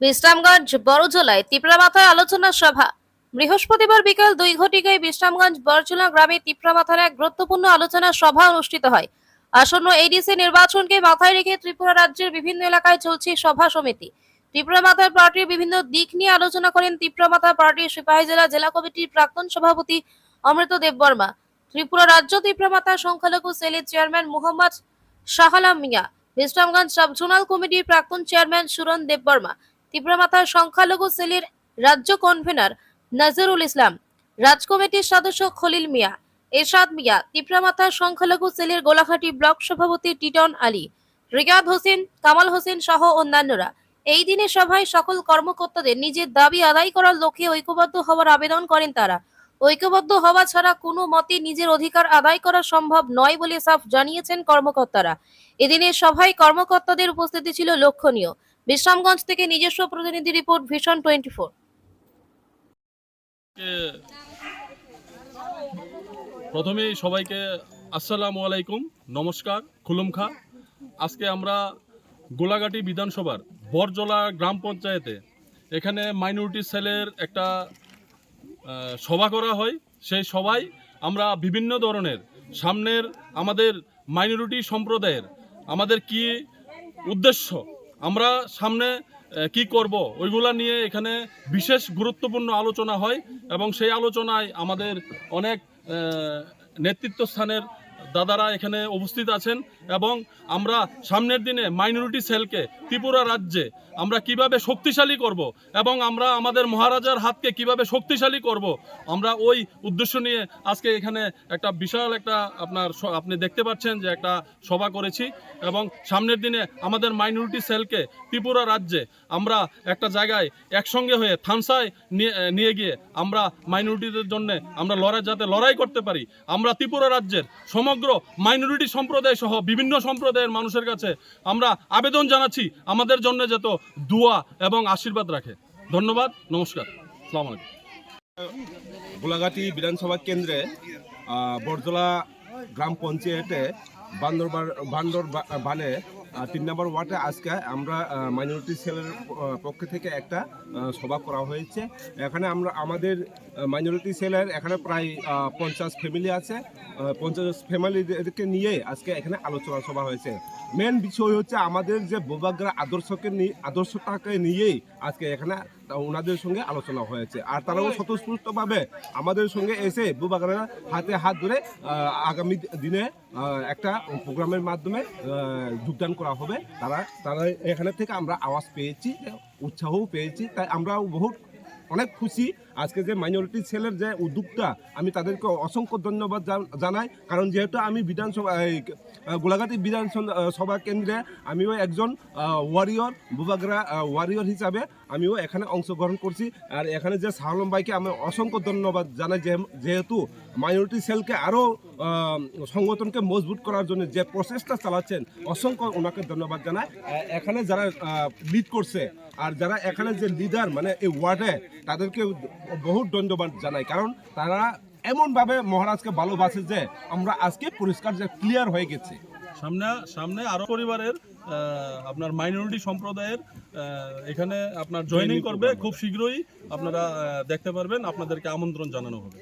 বিশ্রামগঞ্জ বড়জলায় তিপ্রামাথায় আলোচনা সভা। বৃহস্পতিবার বিকাল দুই ঘটিকায় বিশ্রামগঞ্জ বড়জলা গ্রামে তিপ্রামাথার এক গুরুত্বপূর্ণ আলোচনা সভা অনুষ্ঠিত হয়। আসন্ন এডিসি নির্বাচনকে মাথায় রেখে ত্রিপুরা রাজ্যের বিভিন্ন এলাকায় চলছে সভা সমিতি। ত্রিপুরামাথার পার্টির বিভিন্ন দিক নিয়ে আলোচনা করেন ত্রিপুরামাথা পার্টির সিপাহী জেলা জেলা কমিটির প্রাক্তন সভাপতি অমৃত দেববর্মা ত্রিপুরা রাজ্য ত্রিপুরামাথা সংখ্যালঘু সেলের chairman Mohammad Shahalam Mia. Bishramganj sub zonal কমিটির প্রাক্তন চেয়ারম্যান সুরন দেববর্মা ত্রিপুরামাথার সংখ্যালঘু সেলের রাজ্য কনভেনার নাজিরুল ইসলাম, রাজ কমিটির সদস্য খলিল মিয়া, এরশাদ মিয়া ত্রিপুরামাথার সংখ্যালঘু সেলের গোলাঘাটি ব্লক সভাপতি টিটন আলী, রিয়াদ হোসেন, কামাল হোসেন সহ অন্যান্যরা। এই দিনের সভায় সকল কর্মকর্তাদের নিজের দাবি আদায় করার লক্ষ্যে ঐক্যবদ্ধ হওয়ার আবেদন করেন তারা। ঐক্যবদ্ধ হওয়া ছাড়া কোনো মতে নিজের অধিকার আদায় করা সম্ভব নয় বলে সাফ জানিয়েছেন কর্মকর্তারা। এদিনের সভায় কর্মকর্তাদের উপস্থিতি ছিল লক্ষণীয়। বিশ্রামগঞ্জ থেকে নিজস্ব প্রতিনিধি রিপোর্ট ভিশন টোয়েন্টি ফোর। কে? প্রথমেই সবাইকে আসসালামু আলাইকুম, নমস্কার খুলুম খুলুমখা। আজকে আমরা গোলাঘাটি বিধানসভার বরজলা গ্রাম পঞ্চায়েতে এখানে মাইনরিটি সেলের একটা সভা করা হয়। সেই সভায় আমরা বিভিন্ন ধরনের সামনের আমাদের মাইনরিটি সম্প্রদায়ের আমাদের কি উদ্দেশ্য আমরা সামনে কি করব? ওইগুলা নিয়ে এখানে বিশেষ গুরুত্বপূর্ণ আলোচনা হয় এবং সেই আলোচনায় আমাদের অনেক নেতৃত্বস্থানের নেতৃত্ব স্থানের দাদারা এখানে উপস্থিত আছেন এবং আমরা সামনের দিনে মাইনরিটি সেলকে ত্রিপুরা রাজ্যে আমরা কীভাবে শক্তিশালী করব এবং আমরা আমাদের মহারাজার হাতকে কীভাবে শক্তিশালী করব, আমরা ওই উদ্দেশ্য নিয়ে আজকে এখানে একটা বিশাল একটা আপনার আপনি দেখতে পাচ্ছেন যে একটা সভা করেছি এবং সামনের দিনে আমাদের মাইনরিটি সেলকে ত্রিপুরা রাজ্যে আমরা একটা জায়গায় একসঙ্গে হয়ে থানসায় নিয়ে গিয়ে আমরা মাইনরিটিদের জন্য আমরা লড়াই যাতে লড়াই করতে পারি, আমরা ত্রিপুরা রাজ্যের সমগ্র মাইনরিটি সম্প্রদায় সহ বিভিন্ন সম্প্রদায়ের মানুষের কাছে আমরা আবেদন জানাচ্ছি, আমাদের জন্য যত দোয়া এবং আশীর্বাদ রাখে। ধন্যবাদ, নমস্কার সালাম আলাইকুম। গোলাঘাটি বিধানসভা কেন্দ্রে বরজলা গ্রাম পঞ্চায়েতে বান্দরবার বান্দর বানে তিন নম্বর ওয়ার্ডে আজকে আমরা মাইনরিটি সেলের পক্ষ থেকে একটা সভা করা হয়েছে। এখানে আমরা, আমাদের মাইনরিটি সেলের এখানে প্রায় পঞ্চাশ ফ্যামিলি আছে। পঞ্চাশ ফ্যামিলিদেরকে নিয়ে আজকে এখানে আলোচনা সভা হয়েছে। মেন বিষয় হচ্ছে আমাদের যে বোবাগ্রা আদর্শকে নিয়ে আদর্শটাকে নিয়েই আজকে এখানে ওনাদের সঙ্গে আলোচনা হয়েছে। আর তারাও স্বতঃস্ফূর্তভাবে আমাদের সঙ্গে এসে বুবাগারা হাতে হাত ধরে আগামী দিনে একটা প্রোগ্রামের মাধ্যমে যোগদান করা হবে। তারা তারা এখানে থেকে আমরা আওয়াজ পেয়েছি, উৎসাহও পেয়েছি। তাই আমরাও বহুত, অনেক খুশি। আজকে যে মাইনরিটি সেলের যে উদ্যোগটা, আমি তাদেরকে অসংখ্য ধন্যবাদ জানাই। কারণ যেহেতু আমি বিধানসভা গোলাঘাটি বিধানসভা কেন্দ্রে আমিও একজন ওয়ারিয়র বুবাগরা ওয়ারিয়র হিসাবে আমিও এখানে অংশগ্রহণ করছি। আর এখানে যে শাহলম ভাইকে আমি অসংখ্য ধন্যবাদ জানাই যেহেতু মাইনরিটি সেলকে আরও সংগঠনকে মজবুত করার জন্য যে প্রচেষ্টা চালাচ্ছেন অসংখ্য ওনাকে ধন্যবাদ আহ, এখানে যারা লিড করছে আর যারা এখানে যে লিডার মানে এই ওয়ার্ডে তাদেরকে বহুত ধন্যবাদ জানাই। কারণ তারা এমনভাবে মহারাজকে ভালোবাসে যে আমরা আজকে পরিষ্কার যে ক্লিয়ার হয়ে গেছে। সামনে সামনে আরও পরিবারের আপনার মাইনরিটি সম্প্রদায়ের এখানে আপনার জয়নিং করবে। খুব শীঘ্রই আপনারা দেখতে পারবেন আপনাদেরকে আমন্ত্রণ জানানো হবে।